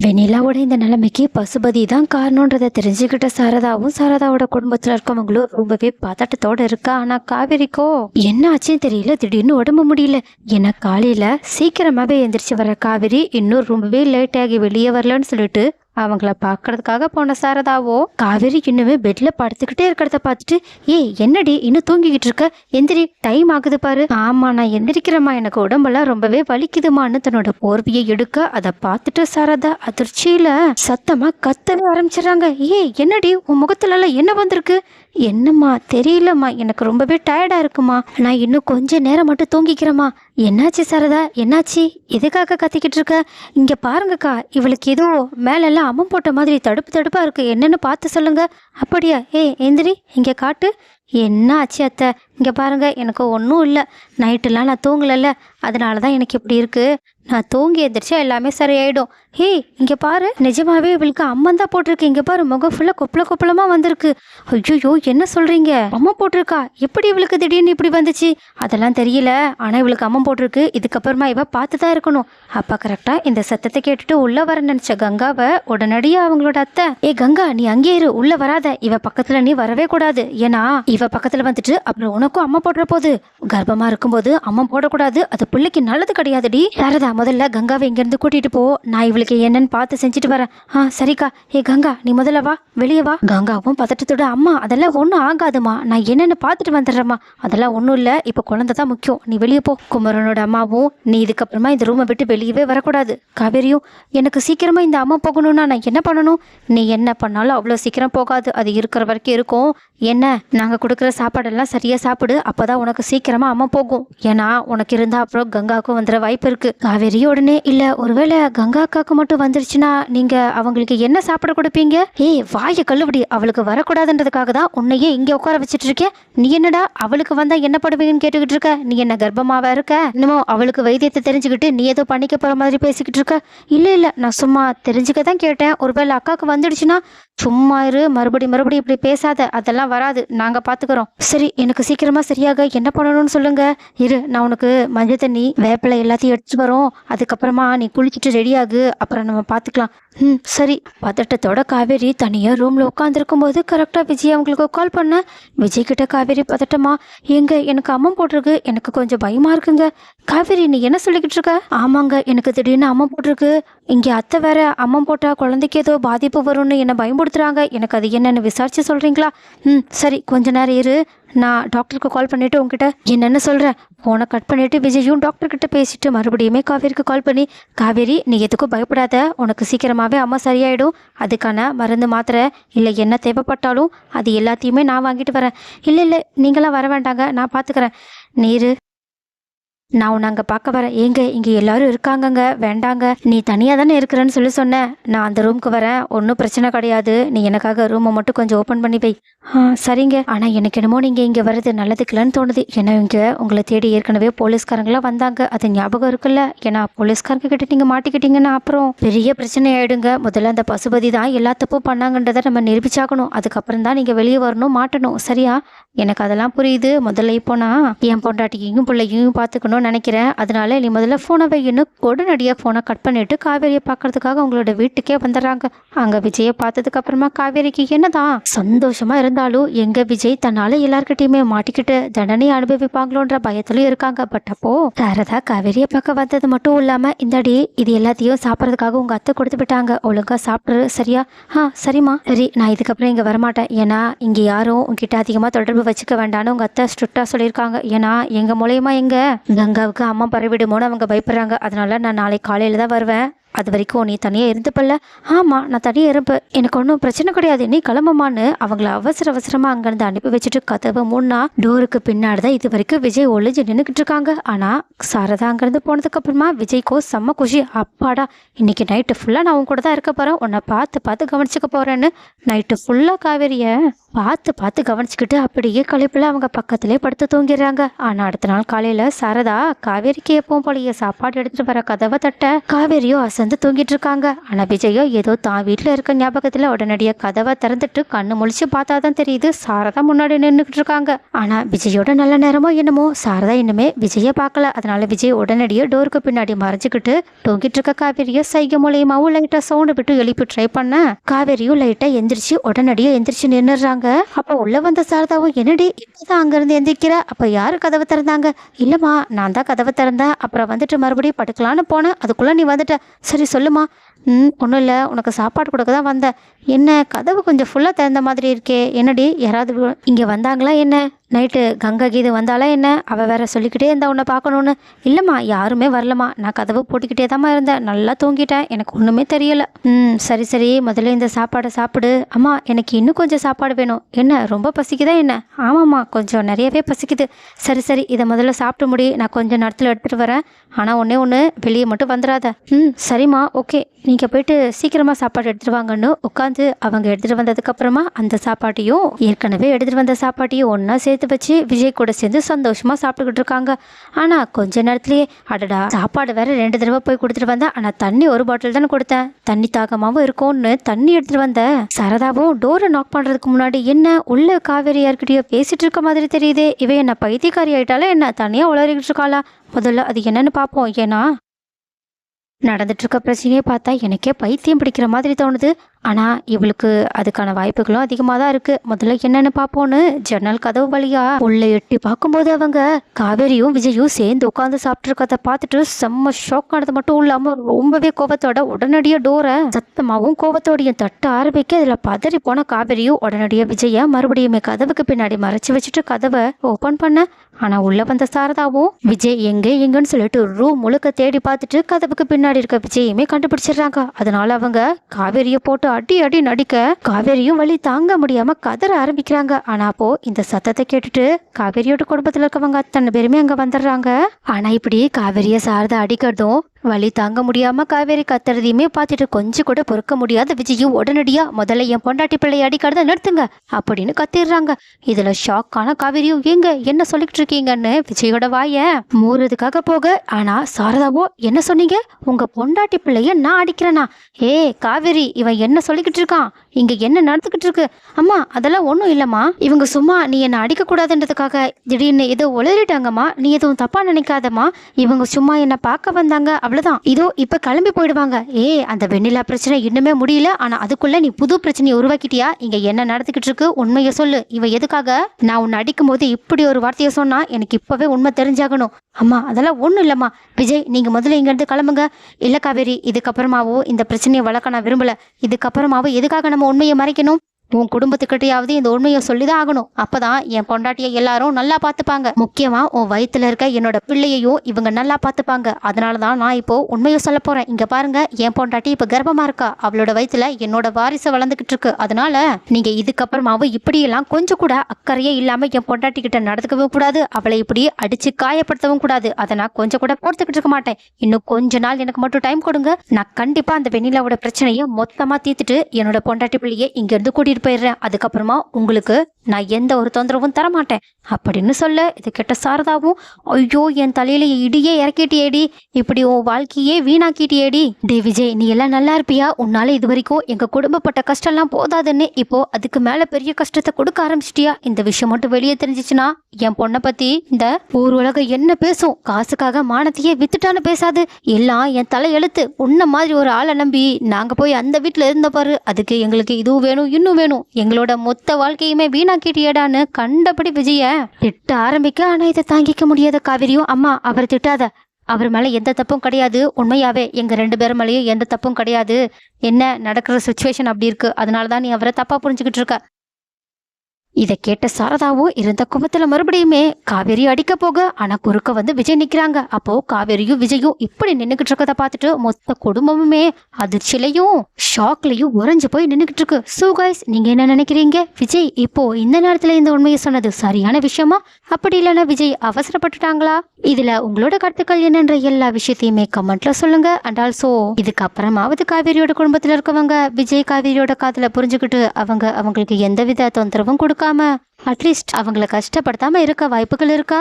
வெண்ணிலாவோட இந்த நிலைமைக்கு பசுபதி தான் காரணன்றதை தெரிஞ்சுக்கிட்ட சாரதாவும் சாரதாவோட குடும்பத்துல இருக்கவங்களும் ரொம்பவே பதட்டத்தோட இருக்கா? ஆனா காவேரிக்கோ என்ன ஆச்சுன்னு தெரியல. திடீர்னு உடம்பு முடியல. ஏன்னா காலையில சீக்கிரமாவே எந்திரிச்சு வர காவேரி இன்னும் ரொம்பவே லேட் ஆகி வெளியே வரலன்னு சொல்லிட்டு அவங்கள பார்க்கறதுக்காக போன சாரதாவோ காவேரி இன்னுமே பெட்ல படுத்துக்கிட்டே இருக்கிறத பார்த்துட்டு ஏய் என்னடி இன்னும் தூங்கிக்கிட்டு இருக்க? எந்திரி டைம் ஆகுது பாரு. ஆமா நான் எந்திரிக்கிறேம்மா. எனக்கு உடம்பெல்லாம் ரொம்பவே வலிக்குதுமான்னு தன்னோட போர்வியை எடுக்க அதை பார்த்துட்டு சாரதா அதிர்ச்சியில சத்தமா கத்தவே ஆரம்பிச்சிடுறாங்க. ஏய் என்னடி? உன் முகத்துலலாம் என்ன வந்திருக்கு? என்னம்மா தெரியலம்மா. எனக்கு ரொம்பவே டயர்டாக இருக்குமா. நான் இன்னும் கொஞ்ச நேரம் மட்டும் தூங்கிக்கிறேம்மா. என்னாச்சு சரதா? என்னாச்சு? எதுக்காக கத்திக்கிட்டு இருக்க? இங்கே பாருங்கக்கா. இவளுக்கு ஏதோ மேலெல்லாம் அம்மம் போட்ட மாதிரி தடுப்பு தடுப்பாக இருக்குது என்னென்னு பார்த்து சொல்லுங்க. அப்படியா? ஏ எந்திரி இங்கே காட்டு. என்ன ஆச்சு அத்தை? இங்கே பாருங்க. எனக்கு ஒன்றும் இல்லை. நைட்டெல்லாம் நான் தூங்கலைல்ல. அதனால தான் எனக்கு இப்படி இருக்குது நான் தூங்கி எந்திரிச்சா எல்லாமே சரியாயிடும். ஹே இங்கே பாரு. நிஜமாவே இவளுக்கு அம்மன் தான் போட்டிருக்கு. இங்கே பாரு முகம் ஃபுல்லாக கொப்பள கொப்பளமாக வந்திருக்கு. ஐயோ என்ன சொல்கிறீங்க அம்மா போட்டிருக்கா? எப்படி இவளுக்கு திடீர்னு இப்படி வந்துச்சு? அதெல்லாம் தெரியல. ஆனால் இவளுக்கு அம்மன் போட்டிருக்கு. இதுக்கப்புறமா இவ பார்த்து தான் இருக்கணும். அப்பா கரெக்டாக இந்த சத்தத்தை கேட்டுட்டு உள்ளே வர நினச்ச கங்காவை உடனடியாக அவங்களோட அத்தை ஏ கங்கா நீ அங்கே இரு. உள்ளே வராத. இவ பக்கத்தில் நீ வரவே கூடாது. ஏன்னா இவ பக்கத்தில் வந்துட்டு அப்புறம் உனக்கும் அம்மா போடுற போது கர்ப்பமா இருக்கும்போது அம்மா போடக்கூடாது. அது பிள்ளைக்கு நல்லது கிடையாதுடி. சாரதா முதல்ல கங்காவை இங்கேருந்து கூட்டிகிட்டு போ. நான் இவளுக்கு என்னன்னு பார்த்து செஞ்சுட்டு வரேன். ஆ சரிக்கா. ஏ கங்கா நீ முதல்ல வா. வெளியே வா. கங்காவும் பதட்டத்தோட அம்மா அதெல்லாம் ஒன்றும் ஆகாதுமா நான் என்னென்னு பார்த்துட்டு வந்துடுறேம்மா. அதெல்லாம் ஒன்றும் இல்லை. இப்போ குழந்தை தான் முக்கியம். நீ வெளியே போ. குமரனோட அம்மாவும் நீ இதுக்கப்புறமா இந்த ரூமை விட்டு வெளியவே வரக்கூடாது. காவேரியும் எனக்கு சீக்கிரமாக இந்த அம்மா போகணும்னா நான் என்ன பண்ணணும்? நீ என்ன பண்ணாலும் அவ்வளோ சீக்கிரம் போகாது. அது இருக்கிற வரைக்கும் இருக்கும். என்ன நாங்கள் கொடுக்குற சாப்பாடெல்லாம் சரியாக சாப்பிடு அப்பதான் உனக்கு சீக்கிரமாக அம்மா போகும். ஏன்னா உனக்கு இருந்தால் அப்புறம் கங்காவுக்கும் வந்துட வாய்ப்பு இருக்குது காவேரி உடனே இல்லை ஒருவேளை கங்கா அக்காவுக்கு மட்டும் வந்துருச்சுன்னா நீங்கள் அவங்களுக்கு என்ன சாப்பிட கொடுப்பீங்க? ஏய் வாய கல்லுபடி அவளுக்கு வரக்கூடாதுன்றதுக்காக தான் உன்னையே இங்கே உட்கார வச்சுட்டு இருக்கேன் நீ என்னடா அவளுக்கு வந்தால் என்ன படுவீங்கன்னு கேட்டுக்கிட்டு இருக்க? நீ என்ன கர்ப்பமாவா இருக்க? இன்னமும் அவளுக்கு வைத்தியத்தை தெரிஞ்சுக்கிட்டு நீ ஏதோ பண்ணிக்க போகிற மாதிரி பேசிக்கிட்டு இருக்க? இல்லை இல்லை நான் சும்மா தெரிஞ்சுக்க தான் கேட்டேன். ஒருவேளை அக்காவுக்கு வந்துடுச்சுன்னா சும்மா இரு மறுபடி மறுபடி இப்படி பேசாத. அதெல்லாம் வராது. நாங்கள் பாத்துக்கிறோம். சரி எனக்கு சீக்கிரமாக சரியாக என்ன பண்ணணும்னு சொல்லுங்க. இரு நான் உனக்கு மஞ்சள் தண்ணி வேப்பிலை எல்லாத்தையும் எடுத்துட்டு வரோம். அதுக்கப்புறமா நீ குளிச்சுட்டு ரெடி ஆகு. அப்புறம் நம்ம பார்த்துக்கலாம் ம் சரி. பதட்டத்தோட காவேரி தனியாக ரூமில் உட்காந்துருக்கும் போது கரெக்டாக விஜய் அவங்களுக்கு கால் பண்ணேன் விஜய் கிட்ட காவேரி பதட்டமா எங்க எனக்கு அம்மம் போட்டிருக்கு. எனக்கு கொஞ்சம் பயமாக இருக்குங்க. காவேரி நீ என்ன சொல்லிக்கிட்டு இருக்க? ஆமாங்க எனக்கு திடீர்னு அம்மம் போட்டிருக்கு. இங்கே அத்தை வேற அம்மம் போட்டால் குழந்தைக்கு ஏதோ பாதிப்பு வரும்னு என்னை பயன்படுத்துகிறாங்க எனக்கு அது என்னென்னு விசாரிச்சு சொல்கிறீங்களா ம் சரி கொஞ்ச நேரம் இரு. நான் டாக்டருக்கு கால் பண்ணிவிட்டு உங்ககிட்ட என்னென்னு சொல்கிறேன் ஃபோனை கட் பண்ணிவிட்டு விஜயும் டாக்டர்கிட்ட பேசிவிட்டு பேசிட்டு மறுபடியுமே காவேரிக்கு கால் பண்ணி காவேரி நீ எதுக்கும் பயப்படாத. உனக்கு சீக்கிரமாகவே அம்மா சரியாயிடும். அதுக்கான மருந்து மாத்திரை இல்லை என்ன தேவைப்பட்டாலும் அது எல்லாத்தையுமே நான் வாங்கிட்டு வரேன். இல்லை இல்லை நீங்களாம் வர வேண்டாங்க. நான் பார்த்துக்கிறேன் நீர் நான் உன்னை அங்கே பார்க்க வரேன். ஏங்க இங்கே எல்லாரும் இருக்காங்கங்க. வேண்டாங்க. நீ தனியாக தானே இருக்கிறேன்னு சொல்லி சொன்னேன் நான் அந்த ரூமுக்கு வரேன். ஒன்றும் பிரச்சனை கிடையாது. நீ எனக்காக ரூமை மட்டும் கொஞ்சம் ஓப்பன் பண்ணி வை. ஆ சரிங்க. ஆனால் எனக்கு என்னமோ நீங்கள் இங்கே வர்றது நல்லதுக்குலன்னு தோணுது. ஏன்னா இங்கே உங்களை தேடி ஏற்கனவே போலீஸ்காரங்களாம் வந்தாங்க. அது ஞாபகம் இருக்குல்ல? ஏன்னா போலீஸ்காரங்க கிட்ட நீங்கள் மாட்டிக்கிட்டீங்கன்னா அப்புறம் பெரிய பிரச்சனை ஆயிடுங்க. முதல்ல அந்த பசுபதி தான் எல்லா தப்பும் பண்ணாங்கன்றதை நம்ம நிரூபிச்சாகணும். அதுக்கப்புறம் தான் நீங்கள் வெளியே வரணும் மாட்டணும். சரியா? எனக்கு அதெல்லாம் புரியுது. முதல்ல இப்போ நான் என் பொண்டாட்டியையும் பிள்ளையும் பார்த்துக்கணும்னு நினைக்கிறேன். அதனால நீ முதல்ல ஃபோனை வைன்னு உடனடியாக ஃபோனை கட் பண்ணிவிட்டு காவேரியை பார்க்கறதுக்காக உங்களோட வீட்டுக்கே வந்துடுறாங்க. அங்கே விஜயை பார்த்ததுக்கு அப்புறமா காவேரிக்கு என்னதான்? சந்தோஷமாக இருந்தாலும் எங்கள் விஜய் தன்னால் எல்லார்கிட்டையுமே மாட்டிக்கிட்டு தண்டனை அனுபவிப்பாங்களோன்ற பயத்துலையும் இருக்காங்க. பட் அப்போ சாரதா காவேரியை பார்க்க வந்தது மட்டும் இல்லாமல் இந்தாடி இது எல்லாத்தையும் சாப்பிட்றதுக்காக உங்கள் அத்தை கொடுத்து விட்டாங்க. ஒழுங்காக சாப்பிட்ரு சரியா? ஆ சரிம்மா. சரி நான் இதுக்கப்புறம் இங்கே வரமாட்டேன். ஏன்னா இங்கே யாரும் உங்ககிட்ட அதிகமாக தொடர்பு வச்சுக்க வேண்டாம்னு உங்கள் அத்தை ஸ்ட்ரிக்டாக சொல்லியிருக்காங்க. ஏன்னா எங்கள் மூலயமா எங்கே? கங்காவுக்கு அம்மா பரவிடுமோன்னு அவங்க பயப்படுறாங்க. அதனால நான் நாளைக்கு காலையில் தான் வருவேன். அது வரைக்கும் நீ தனியாக இருந்துப்பல்ல? ஆமாம் நான் தனியாக இருப்பேன். எனக்கு ஒன்றும் பிரச்சனை கிடையாது. நீ கிளம்புமான்னு அவங்கள அவசர அவசரமாக அங்கேருந்து அனுப்பி வச்சுட்டு கதவை மூணா டோருக்கு பின்னாடி தான் இது வரைக்கும் விஜய் ஒளிஞ்சு நின்றுக்கிட்டு இருக்காங்க. ஆனால் சாரதா அங்கேருந்து போனதுக்கப்புறமா விஜய்க்கோ செம்ம குஷி. அப்பாடா இன்னைக்கு நைட்டு ஃபுல்லாக நான் உன் கூட தான் இருக்க போகிறேன் உன்னை பார்த்து பார்த்து கவனிச்சுக்க போகிறேன்னு நைட்டு ஃபுல்லாக காவேரியை பார்த்து பார்த்து கவனிச்சுக்கிட்டு அப்படியே கழிப்பில் அவங்க பக்கத்திலே படுத்து தூங்கிடுறாங்க. ஆனால் அடுத்த நாள் காலையில் சாரதா காவேரிக்கு எப்பவும் போலயே சாப்பாடு எடுத்துகிட்டு வர கதவை தட்ட காவேரியோ அசந்து தூங்கிட்டு இருக்காங்க ஆனால் விஜயோ ஏதோ தான் வீட்டில் இருக்க ஞாபகத்தில் உடனடியாக கதவை திறந்துட்டு கண்ணு முழிச்சு பார்த்தா தான் தெரியுது சாரதா முன்னாடி நின்றுக்கிட்டு இருக்காங்க ஆனால் விஜயோட நல்ல நேரமோ என்னமோ சாரதா இன்னுமே விஜயை பார்க்கல. அதனால விஜய் உடனடியாக டோருக்கு பின்னாடி மறைஞ்சிக்கிட்டு தூங்கிட்டு இருக்க காவேரியை சைகை மூலியமாவும் லைட்டாக சவுண்டு விட்டு எழுப்பி ட்ரை பண்ண. காவேரியும் லைட்டாக எந்திரிச்சு உடனடியாக எந்திரிச்சு நின்றுறாங்க அப்போ உள்ள வந்த சாரதாவும் என்னடி இப்பதான் அங்கேருந்து எந்திரிக்கிற? அப்போ யாரு கதவை திறந்தாங்க? இல்லைம்மா நான் தான் கதவை திறந்தேன். அப்புறம் வந்துட்டு மறுபடியும் படுக்கலான்னு போனேன். அதுக்குள்ளே நீ வந்துட்ட. சரி சொல்லுமா. ம் ஒன்றும் இல்லை. உனக்கு சாப்பாடு கொடுக்க தான் வந்தேன். என்ன கதவு கொஞ்சம் ஃபுல்லாக திறந்த மாதிரி இருக்கே. என்னடி யாராவது இங்கே வந்தாங்களா என்ன? நைட்டு கங்கா கீது வந்தாலே என்ன? அவள் வேற சொல்லிக்கிட்டே இருந்தா உன்னை பார்க்கணுன்னு இல்லைம்மா யாருமே வரலம்மா. நான் கதவு போட்டுக்கிட்டே தாம்மா இருந்தேன். நல்லா தூங்கிட்டேன். எனக்கு ஒன்றுமே தெரியல. ம் சரி சரி. முதல்ல இந்த சாப்பாடை சாப்பிடு. அம்மா எனக்கு இன்னும் கொஞ்சம் சாப்பாடு வேணும். என்ன ரொம்ப பசிக்குதா என்ன? ஆமாம்மா கொஞ்சம் நிறையவே பசிக்குது. சரி சரி. இதை முதல்ல சாப்பிட்டு முடி. நான் கொஞ்சம் நேரத்தில் எடுத்துகிட்டு வரேன். ஆனால் ஒன்றே ஒன்று வெளியே மட்டும் வந்துடாத ம் சரிம்மா. ஓகே. நீங்கள் போயிட்டு சீக்கிரமாக சாப்பாடு எடுத்துகிட்டு வாங்கன்னு உட்காந்து அவங்க எடுத்துகிட்டு வந்ததுக்கப்புறமா அந்த சாப்பாட்டையும் ஏற்கனவே எடுத்துகிட்டு வந்த சாப்பாட்டையும் ஒன்றா சேர்த்து வச்சு விஜய் கூட சேர்ந்து சந்தோஷமாக சாப்பிட்டுக்கிட்டு இருக்காங்க. ஆனால் கொஞ்ச நேரத்துலேயே அடடா சாப்பாடு வேற ரெண்டு தடவை போய் கொடுத்துட்டு வந்தேன். ஆனால் தண்ணி ஒரு பாட்டில் தானே கொடுத்தேன். தண்ணி தாகமாகவும் இருக்கும்னு தண்ணி எடுத்துகிட்டு வந்தேன். சரதாவும் டோரை நாக் பண்ணுறதுக்கு முன்னாடி என்ன உள்ள காவேரி யார்கிட்டயோ பேசிட்டு இருக்க மாதிரி தெரியுது. இவ என்ன பைத்தியக்காரி ஆயிட்டால என்ன? தனியாக உளறிக்கிட்டு இருக்காளா? முதல்ல அது என்னன்னு பார்ப்போம். ஏன்னா நடந்துட்டு இருக்க பிரச்சனையை பார்த்தா எனக்கே பைத்தியம் பிடிக்கிற மாதிரி தோணுது. ஆனால் இவளுக்கு அதுக்கான வாய்ப்புகளும் அதிகமாக தான் இருக்குது முதல்ல என்னென்னு பார்ப்போன்னு ஜன்னல் கதவு வழியா உள்ளே எட்டி பார்க்கும்போது அவங்க காவேரியும் விஜயும் சேர்ந்து உட்காந்து சாப்பிட்ருக்கத பார்த்துட்டு செம்ம ஷாக் ஆனது மட்டும் இல்லாமல் ரொம்பவே கோபத்தோட உடனடியாக டோரை சத்தமாகவும் கோபத்தோடையும் தட்ட ஆரம்பிக்க அதில் பதறி போன காவேரியும் உடனடியாக விஜய மறுபடியுமே கதவுக்கு பின்னாடி மறைச்சி வச்சுட்டு கதவை ஓப்பன் பண்ண ஆனால் உள்ளே வந்த சாரதாவும் விஜய் எங்கே எங்கன்னு சொல்லிட்டு ரூம் முழுக்க தேடி பார்த்துட்டு கதவுக்கு பின்னாடி இருக்க விஜயுமே கண்டுபிடிச்சிடுறாங்க. அதனால அவங்க காவேரியை போட்டு அடி அடி நடிக்க காவேரியும் வழி தாங்க முடியாம கதற ஆரம்பிக்கிறாங்க. ஆனா அப்போ இந்த சத்தத்தை கேட்டுட்டு காவேரியோட குடும்பத்தில் இருக்கவங்க அத்தனை பேருமே அங்க வந்துடுறாங்க. ஆனா இப்படி காவேரிய சாரதா அடிக்கிறதும் வழி தாங்க முடியாம காவேரி கத்துறதையுமே பார்த்துட்டு கொஞ்சம் கூட பொறுக்க முடியாத விஜயும் உடனடியா முதல்ல என் பொண்டாட்டி பிள்ளை அடிக்கிறத நிறுத்துங்க அப்படின்னு கத்திடுறாங்க. இதுல ஷாக்கான காவேரியும் ஏங்க என்ன சொல்லிக்கிட்டு இருக்கீங்கன்னு? விஜயோட வாய மூறதுக்காக போக ஆனா சாரதாவோ என்ன சொன்னீங்க? உங்க பொண்டாட்டி பிள்ளைய நான் அடிக்கிறேனா? ஏ காவேரி இவன் என்ன சொல்லிக்கிட்டு இருக்கான்? இங்க என்ன நடந்துக்கிட்டு இருக்கு? அம்மா அதெல்லாம் ஒன்றும் இல்லைம்மா. இவங்க சும்மா நீ என்னை அடிக்கக்கூடாதுன்றதுக்காக திடீர்னு ஏதோ உளறிட்டாங்கம்மா. நீ எதுவும் தப்பா நினைக்காதம்மா. இவங்க சும்மா என்னை பார்க்க வந்தாங்க. அவ்வளோதான் இதோ இப்போ கிளம்பி போயிடுவாங்க. ஏ அந்த வெண்ணிலா பிரச்சனை இன்னுமே முடியல. ஆனால் அதுக்குள்ளே நீ புது பிரச்சனையை உருவாக்கிட்டியா? இங்கே என்ன நடந்துக்கிட்டு இருக்கு? உண்மையை சொல்லு. இவ எதுக்காக? நான் உன்னை அடிக்கும்போது இப்படி ஒரு வார்த்தையை சொன்னா எனக்கு இப்போவே உண்மை தெரிஞ்சாகணும். அம்மா அதெல்லாம் ஒன்றும் இல்லைம்மா. விஜய் நீங்கள் முதல்ல இங்கேருந்து கிளம்புங்க. இல்லை காவேரி இதுக்கப்புறமாவோ இந்த பிரச்சனையை வளர்க்க நான் விரும்பல. இதுக்கப்புறமாவோ எதுக்காக நம்ம உண்மையை மறைக்கணும்? உன் குடும்பத்துக்கிட்டையாவது இந்த உண்மையை சொல்லிதான் ஆகணும். அப்பதான் என் பொண்டாட்டியை எல்லாரும் நல்லா பார்த்துப்பாங்க. முக்கியமா உன் வயிற்றுல இருக்க என்னோட பிள்ளையையும் இவங்க நல்லா பார்த்துப்பாங்க. அதனால தான் நான் இப்போ உண்மையை சொல்ல போறேன். இங்க பாருங்க என் பொண்டாட்டி இப்ப கர்ப்பமா இருக்கா? அவளோட வயிற்றுல என்னோட வாரிசு வளர்ந்துகிட்டு இருக்கு. அதனால நீங்க இதுக்கப்புறமாவும் இப்படியெல்லாம் கொஞ்சம் கூட அக்கறையே இல்லாம என் பொண்டாட்டி கிட்ட நடந்துக்கவும் கூடாது. அவளை இப்படி அடிச்சு காயப்படுத்தவும் கூடாது. அதை நான் கொஞ்சம் கூட பொறுத்துக்கிட்டு இருக்க மாட்டேன். இன்னும் கொஞ்ச நாள் எனக்கு மட்டும் டைம் கொடுங்க. நான் கண்டிப்பா அந்த வெண்ணிலாவோட பிரச்சனையை மொத்தமா தீர்த்துட்டு என்னோட பொண்டாட்டி பிள்ளையை இங்க இருந்து கூட்டிட்டு போயிடுறேன். அதுக்கப்புறமா உங்களுக்கு நான் எந்த ஒரு தொந்தரவும் தர மாட்டேன் அப்படின்னு சொல்ல இது கெட்ட சாரதாவும் ஐயோ என் தலையில இடியே இறக்கிட்டியேடி. இப்படி உன் வாழ்க்கையே வீணாக்கிட்டியேடி. டே விஜய் நீ எல்லாம் நல்லா இருப்பியா? உன்னால இது வரைக்கும் எங்க குடும்பப்பட்ட கஷ்டம்லாம் போதாதுன்னு இப்போ அதுக்கு மேல பெரிய கஷ்டத்தை கொடுக்க ஆரம்பிச்சிட்டியா? இந்த விஷயம் மட்டும் வெளியே தெரிஞ்சிச்சுன்னா என் பொண்ணை பத்தி இந்த ஊர் உலகம் என்ன பேசும்? காசுக்காக மானத்தையே வித்துட்டான்னு பேசாது. எல்லாம் என் தலை எழுத்து. உன்ன மாதிரி ஒரு ஆளை நம்பி நாங்க போய் அந்த வீட்டுல இருந்த பாரு. அதுக்கு எங்களுக்கு இதுவும் வேணும் இன்னும் வேணும். எங்களோட மொத்த வாழ்க்கையுமே வீணாக்கிட்டியடான்னு கண்டபடி விஜய திட்ட ஆரம்பிக்க ஆனா இதை தாங்கிக்க முடியாத காவிரியும் அம்மா அவர் திட்டாத. அவர் மேல எந்த தப்பும் கிடையாது. உண்மையாவே எங்க ரெண்டு பேர் மேலேயும் எந்த தப்பும் கிடையாது. என்ன நடக்கிற சுச்சுவேஷன் அப்படி இருக்கு. அதனால தான் நீ அவரை தப்பா புரிஞ்சுக்கிட்டு இருக்க. இதை கேட்ட சாரதாவும் இருந்த கோபத்துல மறுபடியுமே காவேரி அடிக்க போக ஆனால் குறுக்க வந்து விஜய் நிற்கிறாங்க அப்போ காவேரியும் விஜயும் இப்படி நின்றுக்கிட்டு இருக்கதை பார்த்துட்டு மொத்த குடும்பமுமே அதிர்ச்சியிலையும் ஷாக்லையும் உறைஞ்சு போய் நின்றுக்கிட்டு இருக்கு. சோ கைஸ் நீங்க என்ன நினைக்கிறீங்க? விஜய் இப்போ இந்த நேரத்துல இந்த உண்மையை சொன்னது சரியான விஷயமா? அப்படி இல்லைன்னா விஜய் அவசரப்பட்டுட்டாங்களா? இதுல உங்களோட கருத்துக்கள் என்னன்ற எல்லா விஷயத்தையுமே கமெண்ட்ல சொல்லுங்க. அண்ட் ஆல்சோ இதுக்கு அப்புறமாவது காவேரியோட குடும்பத்தில் இருக்கவங்க விஜய் காவேரியோட காதுல புரிஞ்சுக்கிட்டு அவங்க அவங்களுக்கு எந்தவித தொந்தரவும் கொடுக்க கொடுக்காம அட்லீஸ்ட் அவங்கள கஷ்டப்படுத்தாம இருக்க வாய்ப்புகள் இருக்கா?